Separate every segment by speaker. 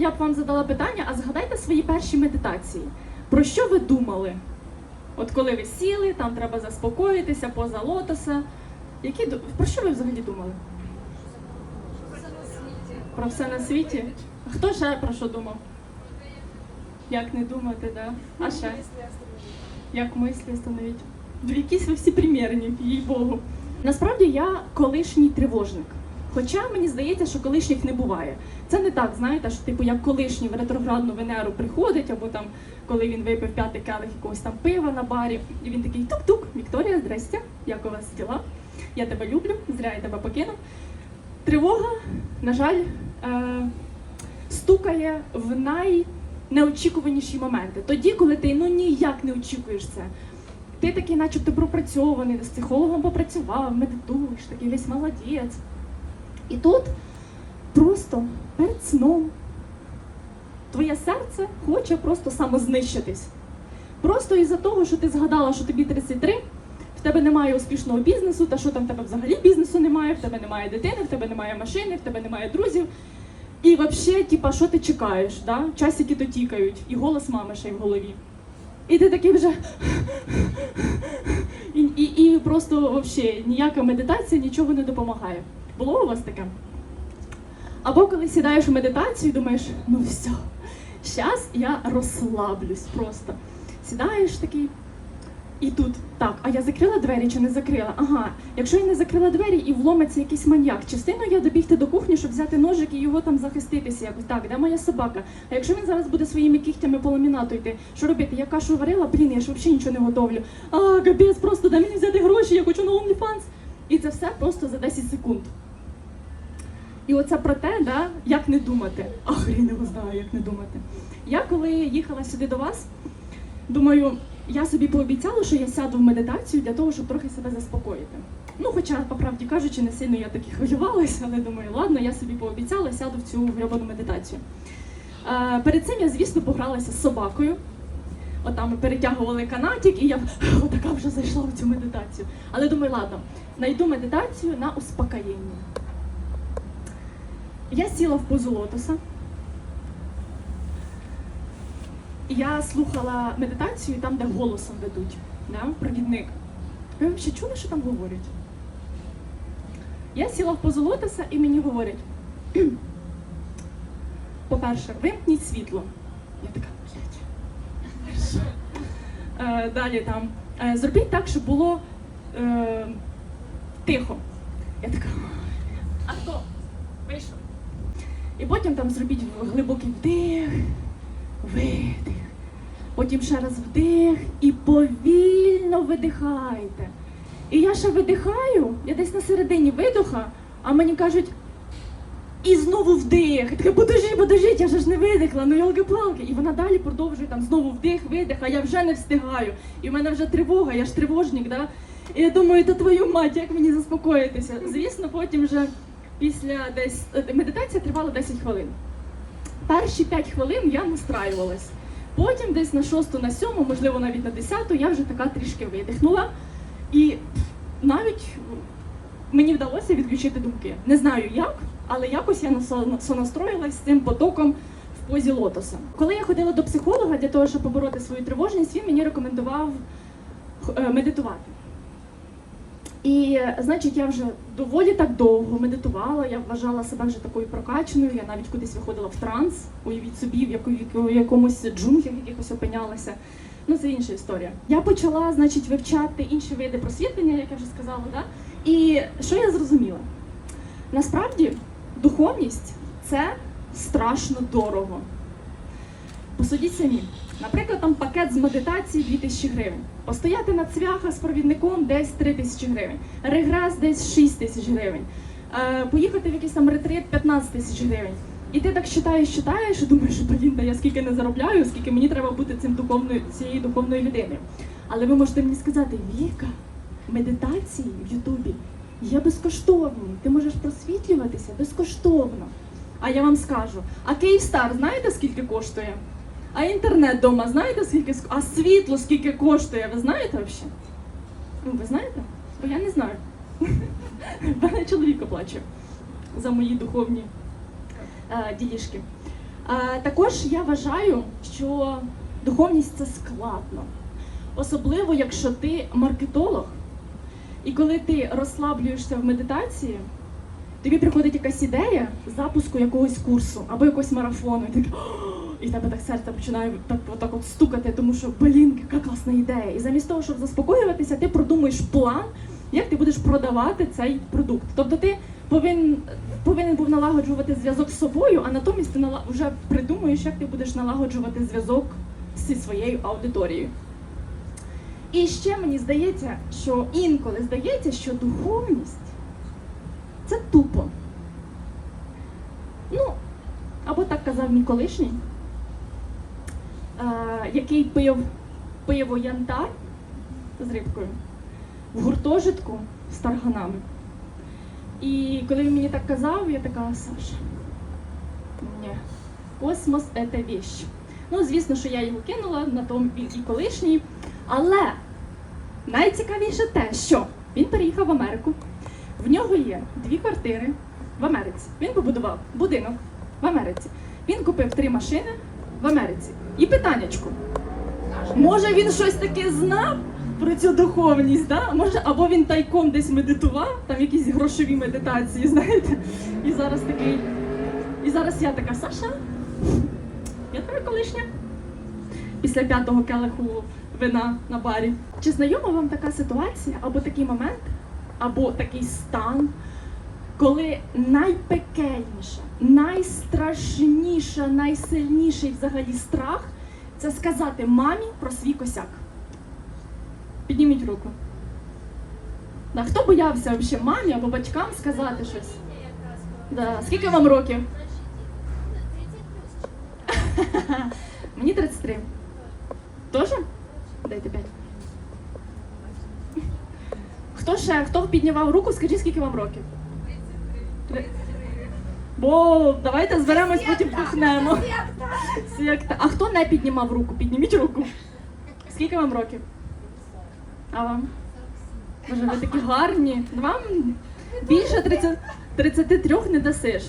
Speaker 1: Я б вам задала питання, а згадайте свої перші медитації. Про що ви думали? От коли ви сіли, там треба заспокоїтися, поза лотоса. Які, про що ви взагалі думали? Про все на світі? Хто ще про що думав? Як не думати, да? А ще? Як мислі становіть? Якісь ви всі примірні, їй Богу. Насправді я колишній тривожник. Хоча мені здається, що колишніх не буває. Це не так, знаєте, що типу як колишній в ретроградну Венеру приходить, або там, коли він випив п'ятий келих якогось там пива на барі, і він такий тук-тук, Вікторія, здрастя, як у вас діла? Я тебе люблю, зря я тебе покинув. Тривога, на жаль, е- стукає в найнеочікуваніші моменти. Тоді, коли ти ну ніяк не очікуєш це. Ти такий, начебто, пропрацьований, з психологом попрацював, медитуєш, такий весь молодець. І тут просто перед сном твоє серце хоче просто самознищитись. Просто із-за того, що ти згадала, що тобі 33, в тебе немає успішного бізнесу, та що там в тебе взагалі бізнесу немає, в тебе немає дитини, в тебе немає машини, в тебе немає друзів. І взагалі, типа, що ти чекаєш? Да? Часики то тікають, і голос мами ще й в голові. І ти такий вже. І, і, і просто взагалі ніяка медитація нічого не допомагає. Було у вас таке? Або коли сідаєш у медитацію і думаєш, ну все, зараз я розслаблюсь просто. Сідаєш такий, і тут так, а я закрила двері чи не закрила? Ага, якщо я не закрила двері і вломиться якийсь маньяк, частину я добігти до кухні, щоб взяти ножик і його там захиститися якось. Так, де моя собака? А якщо він зараз буде своїми кігтями по ламінату йти, що робити? Я кашу варила, блін, я ж взагалі нічого не готовлю. А, капець, просто дай мені взяти гроші, я хочу на OnlyFans. І це все просто за 10 секунд. І оце про те, да, як не думати. А хрін його знаю, як не думати. Я коли їхала сюди до вас, думаю, я собі пообіцяла, що я сяду в медитацію для того, щоб трохи себе заспокоїти. Ну, хоча, по правді кажучи, не сильно я так і хвилювалася, але думаю, ладно, я собі пообіцяла, сяду в цю гребану медитацію. Е, перед цим я, звісно, погралася з собакою. Отам ми перетягували канатик, і я отака вже зайшла в цю медитацію. Але думаю, ладно, знайду медитацію на успокоєння. Я сіла в позу лотоса. Я слухала медитацію там, де голосом ведуть, да? провідник. Ви взагалі чули, що там говорять? Я сіла в позу лотоса і мені говорять: по-перше, вимкніть світло. Я така, блядь. Е, Далі там. е, Зробіть так, щоб було е, тихо. Я така. А хто? Вийшов. І потім там зробіть глибокий вдих, видих. Потім ще раз вдих і повільно видихайте. І я ще видихаю, я десь на середині видоха, а мені кажуть, і знову вдих. Таке, подожди, подожди, я ж не видихла, ну йолки-палки. І вона далі продовжує там знову вдих, видих, а я вже не встигаю. І в мене вже тривога, я ж тривожник, да? І я думаю, та твою мать, як мені заспокоїтися? Звісно, потім вже після десь е, медитація тривала 10 хвилин. Перші 5 хвилин я настраювалась. Потім десь на шосту, на сьому, можливо, навіть на десяту, я вже така трішки видихнула. І навіть мені вдалося відключити думки. Не знаю як, але якось я сонастроїлась з цим потоком в позі лотоса. Коли я ходила до психолога для того, щоб побороти свою тривожність, він мені рекомендував е, медитувати. І, значить, я вже доволі так довго медитувала, я вважала себе вже такою прокаченою, я навіть кудись виходила в транс, уявіть собі, в яку- в якомусь джунглях якихось опинялася. Ну, це інша історія. Я почала, значить, вивчати інші види просвітлення, як я вже сказала, да? і що я зрозуміла? Насправді, духовність це страшно дорого. Посудіть самі. Наприклад, там пакет з медитації 2000 гривень. Постояти на цвяхах з провідником десь 3 тисячі гривень. Регрес десь 6 тисяч гривень. Е, поїхати в якийсь там ретрит 15 тисяч гривень. І ти так читаєш, читаєш, і думаєш, що блін, я скільки не заробляю, скільки мені треба бути цим духовною, цією духовною людиною. Але ви можете мені сказати, Віка, медитації в Ютубі є безкоштовні. Ти можеш просвітлюватися безкоштовно. А я вам скажу, а Київстар знаєте скільки коштує? А інтернет вдома знаєте скільки ск- а світло скільки коштує? Ви знаєте взагалі? Ну, ви знаєте? Бо я не знаю. Мене чоловік оплачує за мої духовні е, ділішки. Е, також я вважаю, що духовність це складно. Особливо, якщо ти маркетолог, і коли ти розслаблюєшся в медитації, тобі приходить якась ідея запуску якогось курсу або якогось марафону, і ти і в тебе так серце починає так, отак от стукати, тому що блін, яка класна ідея. І замість того, щоб заспокоюватися, ти продумуєш план, як ти будеш продавати цей продукт. Тобто ти повинен, повинен був налагоджувати зв'язок з собою, а натомість ти вже придумуєш, як ти будеш налагоджувати зв'язок зі своєю аудиторією. І ще мені здається, що інколи здається, що духовність це тупо. Ну, або так казав мій колишній, який пив пиво янтар з рибкою в гуртожитку з тарганами. І коли він мені так казав, я така, Саша, ні, космос це вещь. Ну, звісно, що я його кинула, на тому і колишній. Але найцікавіше те, що він переїхав в Америку. В нього є дві квартири в Америці. Він побудував будинок в Америці. Він купив три машини в Америці. І питаннячку. Може він щось таке знав про цю духовність, да? Може, або він тайком десь медитував, там якісь грошові медитації, знаєте. І зараз такий. І зараз я така, Саша, я твоя колишня. Після п'ятого келиху вина на барі. Чи знайома вам така ситуація, або такий момент, або такий стан, коли найпекельніше, найстрашніше, найсильніший взагалі страх це сказати мамі про свій косяк. Підніміть руку. Да, хто боявся взагалі мамі або батькам сказати щось? Да. Скільки вам років? Мені 33. Тоже? Дайте 5. Хто ще? Хто піднімав руку? Скажіть, скільки вам років? Три. Бо давайте зберемось, потім пухнемо. Секта. А хто не піднімав руку? Підніміть руку. Скільки вам років? А вам? Боже, ви такі гарні. Вам більше 30, 33 не дасиш.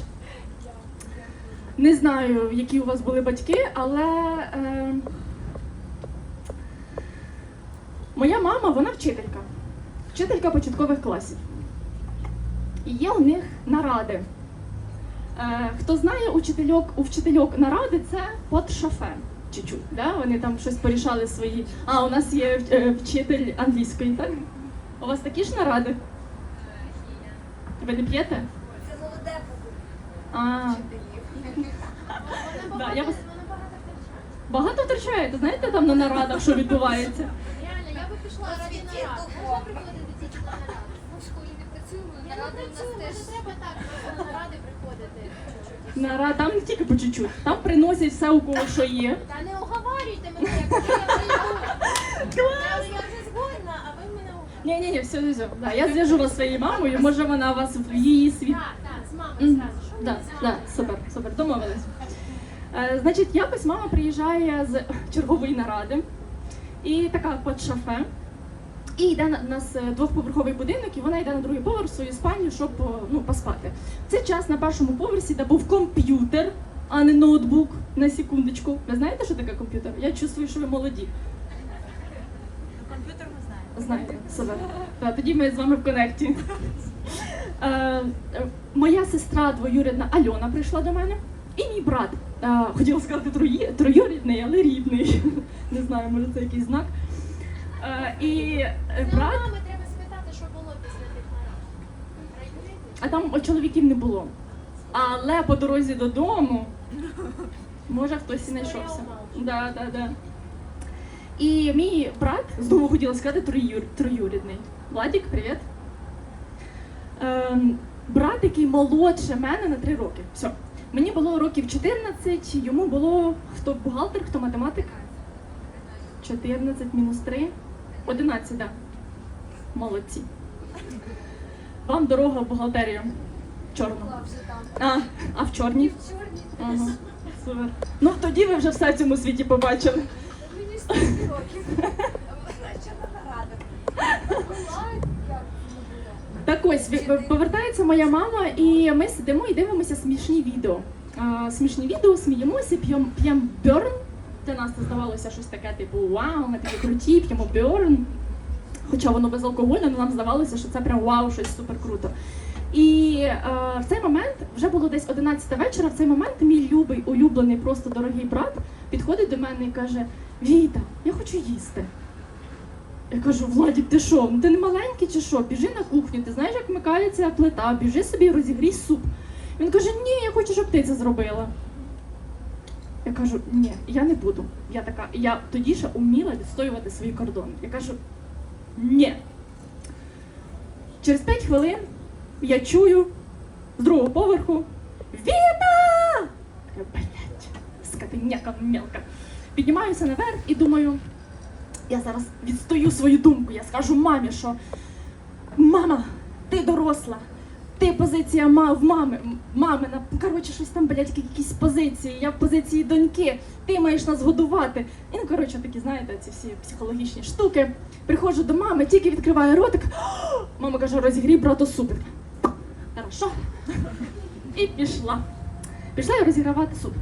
Speaker 1: Не знаю, які у вас були батьки, але е, моя мама, вона вчителька. Вчителька початкових класів. І є у них наради. Е, хто знає, учительок, у вчительок наради це под шофе. Чуть-чуть, да? Вони там щось порішали свої. А, у нас є е, вчитель англійської, так? У вас такі ж наради? Ви не п'єте?
Speaker 2: Це молоде
Speaker 1: А, да, я вас багато втрачаєте, знаєте там на нарадах, що відбувається?
Speaker 3: Реально, я би пішла раді нарад. Можна приходити тільки на наради?
Speaker 2: Ми в школі не працюємо, наради у нас теж.
Speaker 3: треба так наради
Speaker 1: Нарад, там не тільки по чуть-чуть, там приносять все, у кого що є.
Speaker 3: Та не оговарюйте мене, якщо я прийду. Я, я вже згодна, а ви мене оговарюєте.
Speaker 1: Ні, ні, ні, все, все. Да, я зв'яжу вас своєю мамою, може вона вас в її світ.
Speaker 3: Так, так, з мамою
Speaker 1: Мгм.
Speaker 3: зразу. Що
Speaker 1: Да,
Speaker 3: мені
Speaker 1: да,
Speaker 3: мамою?
Speaker 1: супер, супер, домовились. Е, значить, якось мама приїжджає з чергової наради і така під шафе. І йде на у нас е, двохповерховий будинок, і вона йде на другий поверх в свою спальню, щоб ну, поспати. В цей час на першому поверсі, де був комп'ютер, а не ноутбук, на секундочку. Ви знаєте, що таке комп'ютер? Я чувствую, що ви молоді.
Speaker 2: Комп'ютер ми знаємо.
Speaker 1: Знаєте, супер. Та, тоді ми з вами в конекті. Е, е, моя сестра двоюрідна Альона прийшла до мене, і мій брат. Е, хотіла сказати троюрідний, але рідний. Не знаю, може це якийсь знак. Е, і брат,
Speaker 3: мами треба спитати, що було після тих нарад.
Speaker 1: а там чоловіків не було. Але по дорозі додому, може хтось і знайшовся. Да, да, да. І мій брат, знову хотіла сказати троюр, троюрідний. Владік, привіт. Ем, брат, який молодше мене на 3 роки. Все. Мені було років 14, йому було хто бухгалтер, хто математик. 14 мінус 3. 11, так. Да. Молодці. Вам дорога в бухгалтерію. Чорну.
Speaker 2: Там.
Speaker 1: А, а в чорній?
Speaker 2: В чорній.
Speaker 1: Ага. Супер. Ну тоді ви вже все в цьому світі побачили.
Speaker 2: Мені стільки років. Вона ще на. Була, як.
Speaker 1: Так ось повертається моя мама, і ми сидимо і дивимося смішні відео. е, смішні відео, сміємося, п'ємо п'єм бьорн. Для нас це здавалося щось таке, типу, вау, ми такі круті, п'ємо бьорн. Хоча воно безалкогольне, але нам здавалося, що це прям вау, щось супер круто. І е, в цей момент вже було десь 11 вечора. В цей момент мій любий, улюблений, просто дорогий брат підходить до мене і каже: Віта, я хочу їсти. Я кажу, Владік, ти що? Ну ти не маленький чи що? Біжи на кухню, ти знаєш, як вмикається плита, біжи собі розігрій суп. Він каже, ні, я хочу, щоб ти це зробила. Я кажу, ні, я не буду. Я така, я тоді ще вміла відстоювати свої кордони. Я кажу, ні. Через 5 хвилин я чую з другого поверху Віта! Я, блядь, скотиняка мелка. Піднімаюся наверх і думаю, я зараз відстою свою думку. Я скажу мамі, що мама, ти доросла. Ти позиція ма в мами, мамина, коротше, щось там, блядь, якісь позиції, я в позиції доньки, ти маєш нас годувати. І ну, коротше, такі, знаєте, ці всі психологічні штуки. Приходжу до мами, тільки відкриваю ротик. Мама каже, розігрій брату суп. Хорошо. І пішла. Пішла я розігравати суп.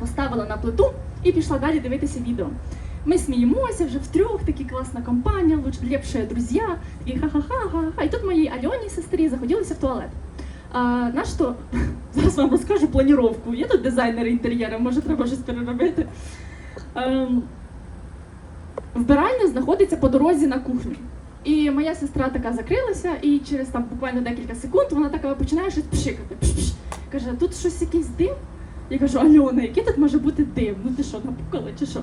Speaker 1: Поставила на плиту і пішла далі дивитися відео. Ми сміємося вже втрьох, такі класна компанія, лепші друзі, і ха-ха-ха-ха. І тут моїй Альоні сестрі заходилися в туалет. А, на що зараз вам розкажу планіровку. Є тут дизайнери інтер'єру, може треба щось переробити. Ем, вбиральня знаходиться по дорозі на кухню. І моя сестра така закрилася, і через там буквально декілька секунд вона така починає щось пшикати. Пш-пш. Каже, тут щось якийсь дим. Я кажу, Альона, який тут може бути дим? Ну ти що, напукала чи що?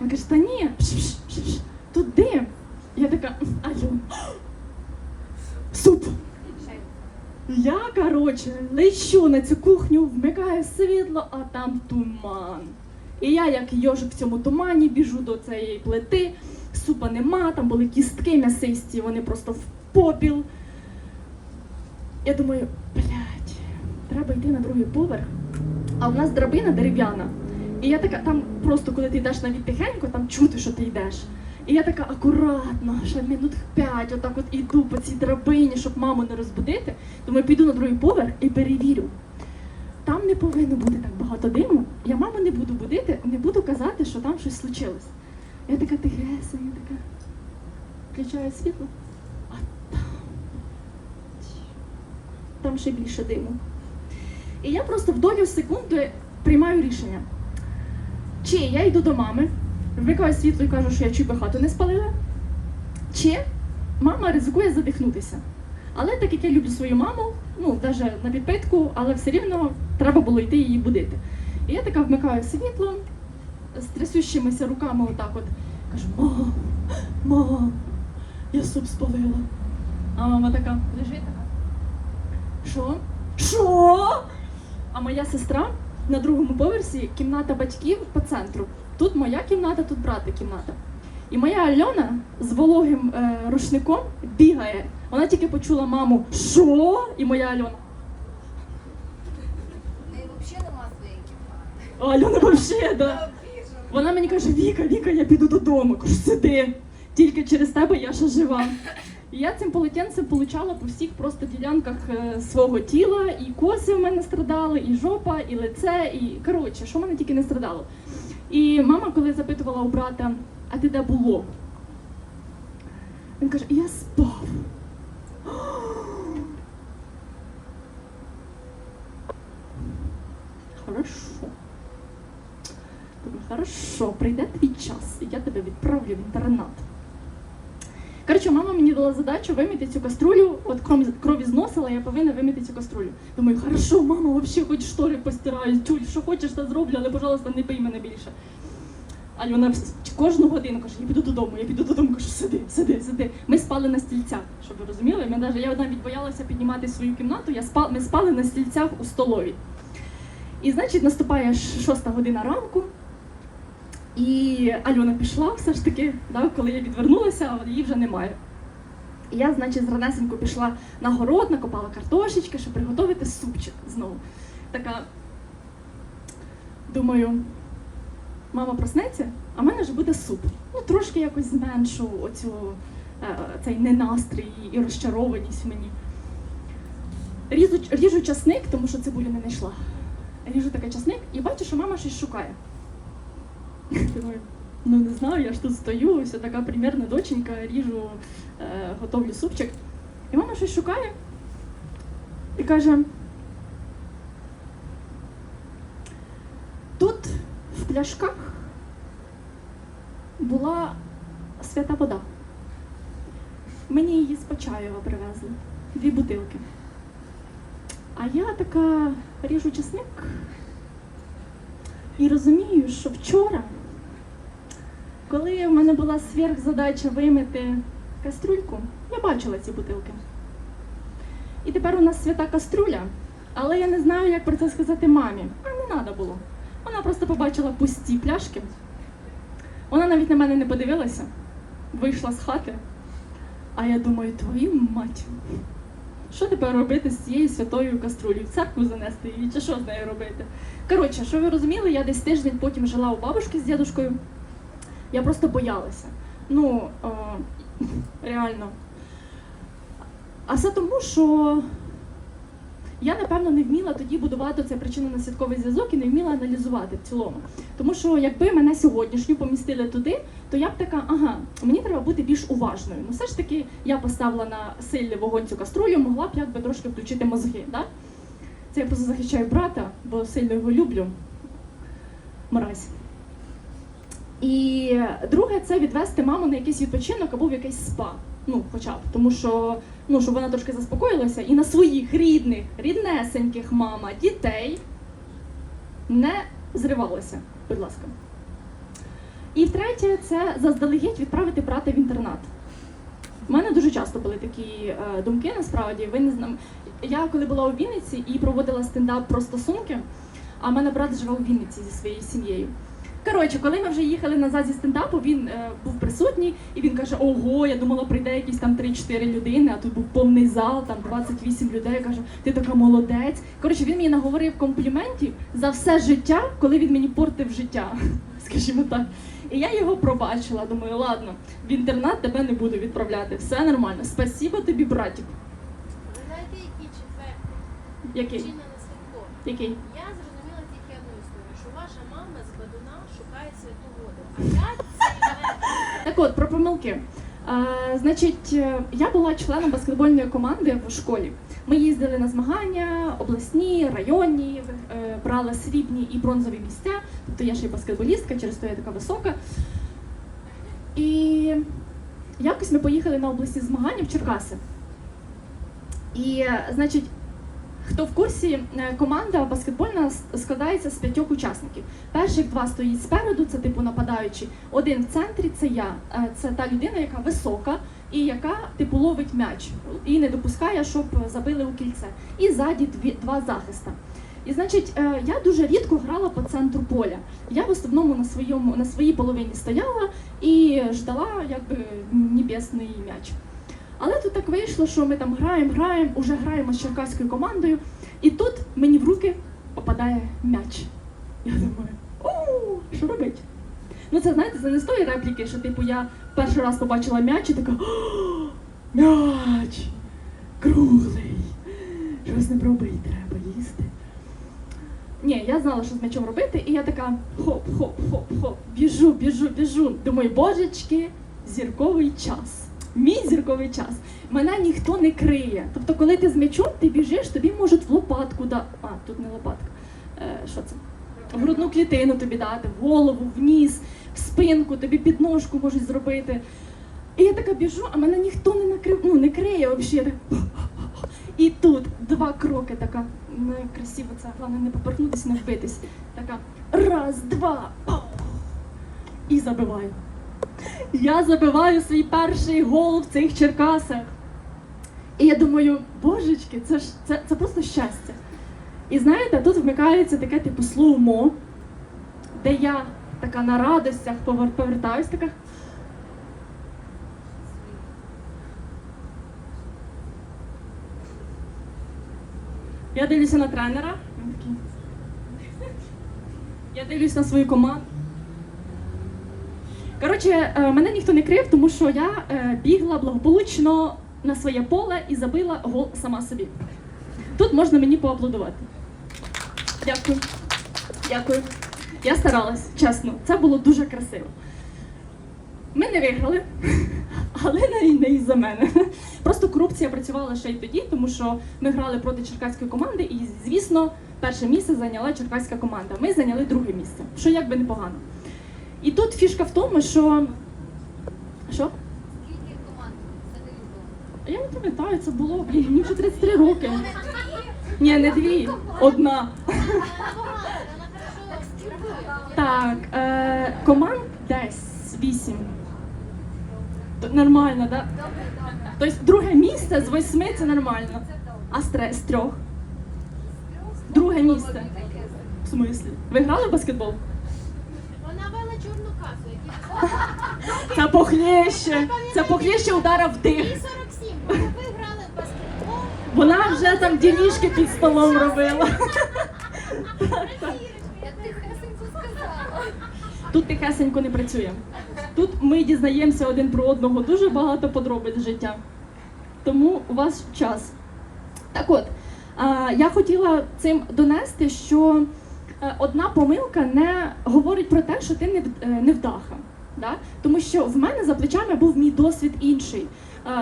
Speaker 1: Він каже, та ні, пш-пш-пш-пш, тут дим. Я така, Альона, суп. Я, коротше, лечу на цю кухню, вмикаю світло, а там туман. І я, як йожик в цьому тумані, біжу до цієї плити, супа нема, там були кістки м'ясисті, вони просто в попіл. Я думаю, блядь, треба йти на другий поверх. А в нас драбина дерев'яна. І я така, там просто коли ти йдеш навіть тихенько, там чути, що ти йдеш. І я така акуратно, ще минут п'ять, отак от іду по цій драбині, щоб маму не розбудити. Думаю, піду на другий поверх і перевірю. Там не повинно бути так багато диму. Я маму не буду будити, не буду казати, що там щось случилось. Я така тихеса, я така включаю світло, а там, там ще більше диму. І я просто в долю секунди приймаю рішення. Чи я йду до мами, вмикаю світло і кажу, що я чуть би хату не спалила, чи мама ризикує задихнутися. Але так як я люблю свою маму, ну, навіть на підпитку, але все рівно треба було йти її будити. І я така вмикаю світло з трясущимися руками отак от. Кажу, мам, мам, я суп спалила. А мама така, лежить така. Що? Що? А моя сестра на другому поверсі кімната батьків по центру. Тут моя кімната, тут брати кімната. І моя Альона з вологим е, рушником бігає. Вона тільки почула маму що? І моя Альона.
Speaker 2: В неї взагалі нема своєї кімнати.
Speaker 1: А Альона вообще, да. Вона мені каже: Віка, Віка, я піду додому. Кажу, сиди. Тільки через тебе я ще жива. І я цим полотенцем получала по всіх просто ділянках е, свого тіла, і коси в мене страдали, і жопа, і лице, і коротше, що в мене тільки не страдало. І мама, коли запитувала у брата, а ти де було? Він каже, я спав. Хорошо. Хорошо, прийде твій час, і я тебе відправлю в інтернат. Коротше, мама мені дала задачу вимити цю каструлю, от кров, крові зносила, я повинна вимити цю каструлю. Думаю, хорошо, мама, взагалі хоч штори постираю, чуй, що хочеш, то зроблю, але, пожалуйста, не пий мене більше. А вона кожну годину каже, я піду додому, я піду додому, кажу, сиди, сиди, сиди. Ми спали на стільцях, щоб ви розуміли. Ми навіть, я навіть боялася піднімати свою кімнату, я спал, ми спали на стільцях у столовій. І значить, наступає шоста година ранку. І Альона пішла все ж таки, да, коли я відвернулася, її вже немає. І я, значить, зранесенько пішла на город, накопала картошечки, щоб приготувати супчик знову. Така, думаю, мама проснеться, а в мене вже буде суп. Ну, трошки якось зменшу оцю, е, цей ненастрій і розчарованість мені. Різу, ріжу часник, тому що цибулю не знайшла. ріжу таке часник і бачу, що мама щось шукає. Ну не знаю, я ж тут стою, ось така примірна доченька, ріжу, е, готовлю супчик. І мама щось шукає і каже: тут в пляшках була свята вода. Мені її з Почаєва привезли. Дві бутилки. А я така ріжу чесник і розумію, що вчора, коли в мене була сверхзадача вимити кастрюльку, я бачила ці бутилки. І тепер у нас свята каструля, але я не знаю, як про це сказати мамі. А не треба було. Вона просто побачила пусті пляшки. Вона навіть на мене не подивилася, вийшла з хати. А я думаю, твою мать. Що тепер робити з цією святою каструлею? В церкву занести її, чи що з нею робити? Коротше, що ви розуміли, я десь тиждень потім жила у бабушки з дідушкою. Я просто боялася. Ну, е, реально. А все тому, що я, напевно, не вміла тоді будувати цей причинно-наслідковий зв'язок і не вміла аналізувати в цілому. Тому що якби мене сьогоднішню помістили туди, то я б така, ага, мені треба бути більш уважною. Ну все ж таки я поставила на сильний вогонь цю каструлю, могла б якби трошки включити мозги. Да? Це я просто захищаю брата, бо сильно його люблю. Мразь. І друге це відвести маму на якийсь відпочинок або в якийсь спа. Ну, хоча б, тому що ну, щоб вона трошки заспокоїлася і на своїх рідних, ріднесеньких мама, дітей не зривалася, будь ласка. І третє, це заздалегідь відправити брата в інтернат. У мене дуже часто були такі е, думки, насправді. Ви не знам... Я коли була у Вінниці і проводила стендап про стосунки, а в мене брат живе у Вінниці зі своєю сім'єю. Коротше, коли ми вже їхали назад зі стендапу, він е, був присутній і він каже: Ого, я думала, прийде якісь там 3-4 людини, а тут був повний зал, там 28 людей. Каже, ти така молодець. Коротше, він мені наговорив компліментів за все життя, коли він мені портив життя, скажімо так. І я його пробачила. Думаю, ладно, в інтернат тебе не буду відправляти. Все нормально. Спасибо тобі, братик.
Speaker 3: Ви знаєте, який четвертий?
Speaker 1: Який?
Speaker 3: Причина наслідкова.
Speaker 1: Який?
Speaker 3: Я зрозуміла тільки одну історію, що ваша мама з бадуна шукає святу воду. А я цей метод
Speaker 1: Так от, про помилки. Е, значить, е, я була членом баскетбольної команди в школі. Ми їздили на змагання, обласні, районні, е, брали срібні і бронзові місця. Тобто я ще й баскетболістка, через то я така висока. І якось ми поїхали на обласні змагання в Черкаси. І, е, значить, хто в курсі, е, команда баскетбольна складається з п'ятьох учасників. Перших два стоїть спереду, це типу нападаючі. Один в центрі це я. Е, Це та людина, яка висока і яка типу ловить м'яч і не допускає, щоб забили у кільце. І ззаді два захиста. І значить, е, я дуже рідко грала по центру поля. Я в основному на своєму на своїй половині стояла і ждала якби небесний м'яч. Але тут так вийшло, що ми там граємо, граємо, уже граємо з черкаською командою, і тут мені в руки попадає м'яч. Я думаю, о, що робить? Ну це знаєте, це не з тої репліки, що типу я перший раз побачила м'яч і така м'яч круглий. Щось не робити, треба їсти. Ні, я знала, що з м'ячом робити, і я така хоп-хоп-хоп-хоп, біжу, біжу, біжу. Думаю, божечки, зірковий час. Мій зірковий час. Мене ніхто не криє. Тобто, коли ти з м'ячом, ти біжиш, тобі можуть в лопатку да. А, тут не лопатка. Е, що це? В грудну клітину тобі дати, в голову, в ніс, в спинку, тобі підножку можуть зробити. І я така біжу, а мене ніхто не накрив, ну не криє взагалі. І тут два кроки така. Ну, красиво це, головне не поперхнутися, не вбитись. Така раз, два, пау! і забиваю. Я забиваю свій перший гол в цих Черкасах. І я думаю, божечки, це ж це, це просто щастя. І знаєте, тут вмикається таке типу слоумо, де я така на радостях повер- повертаюсь, така. Я дивлюся на тренера. Я дивлюсь на свою команду. Коротше, е, мене ніхто не крив, тому що я е, бігла благополучно на своє поле і забила гол сама собі. Тут можна мені поаплодувати. Дякую. Дякую. Я старалась, чесно. Це було дуже красиво. Ми не виграли, але не, не із-за мене. Просто корупція працювала ще й тоді, тому що ми грали проти черкаської команди, і, звісно, перше місце зайняла черкаська команда. Ми зайняли друге місце, що якби непогано. І тут фішка в тому, що. Що?
Speaker 2: Скільки команд?
Speaker 1: Я не пам'ятаю, це було блін, мені вже 33 роки. Ні, не дві, одна. Так, е, команд десь вісім. Нормально, так? Да? Тобто друге місце з восьми це нормально. А з трьох? Друге місце. В смислі? Ви грали в баскетбол?
Speaker 3: Вона вела чорну касу, які
Speaker 1: Це похлеще. Це похлеще удара в дих.
Speaker 3: 47. Ви грали в баскетбол.
Speaker 1: Вона вже там ділішки під столом робила. Тут тихесенько не працює. Тут ми дізнаємося один про одного дуже багато подробиць життя. Тому у вас час. Так от, я хотіла цим донести, що одна помилка не говорить про те, що ти не, в- е, невдаха. Да? Тому що в мене за плечами був мій досвід інший.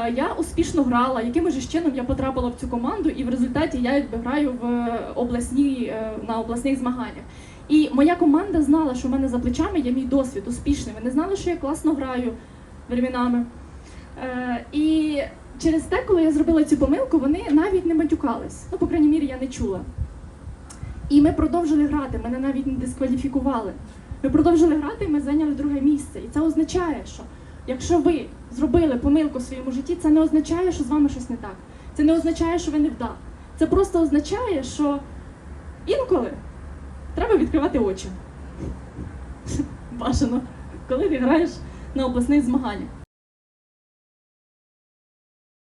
Speaker 1: Е, Я успішно грала, якимось же чином я потрапила в цю команду, і в результаті я якби граю в обласній, е, на обласних змаганнях. І моя команда знала, що в мене за плечами є мій досвід успішний. Вони знали, що я класно граю временами. Е, і через те, коли я зробила цю помилку, вони навіть не матюкались. Ну, по крайній мірі, я не чула. І ми продовжили грати, мене навіть не дискваліфікували. Ми продовжили грати, і ми зайняли друге місце. І це означає, що якщо ви зробили помилку в своєму житті, це не означає, що з вами щось не так. Це не означає, що ви не вдах. Це просто означає, що інколи треба відкривати очі. Бажано, коли ти граєш на обласних змаганнях.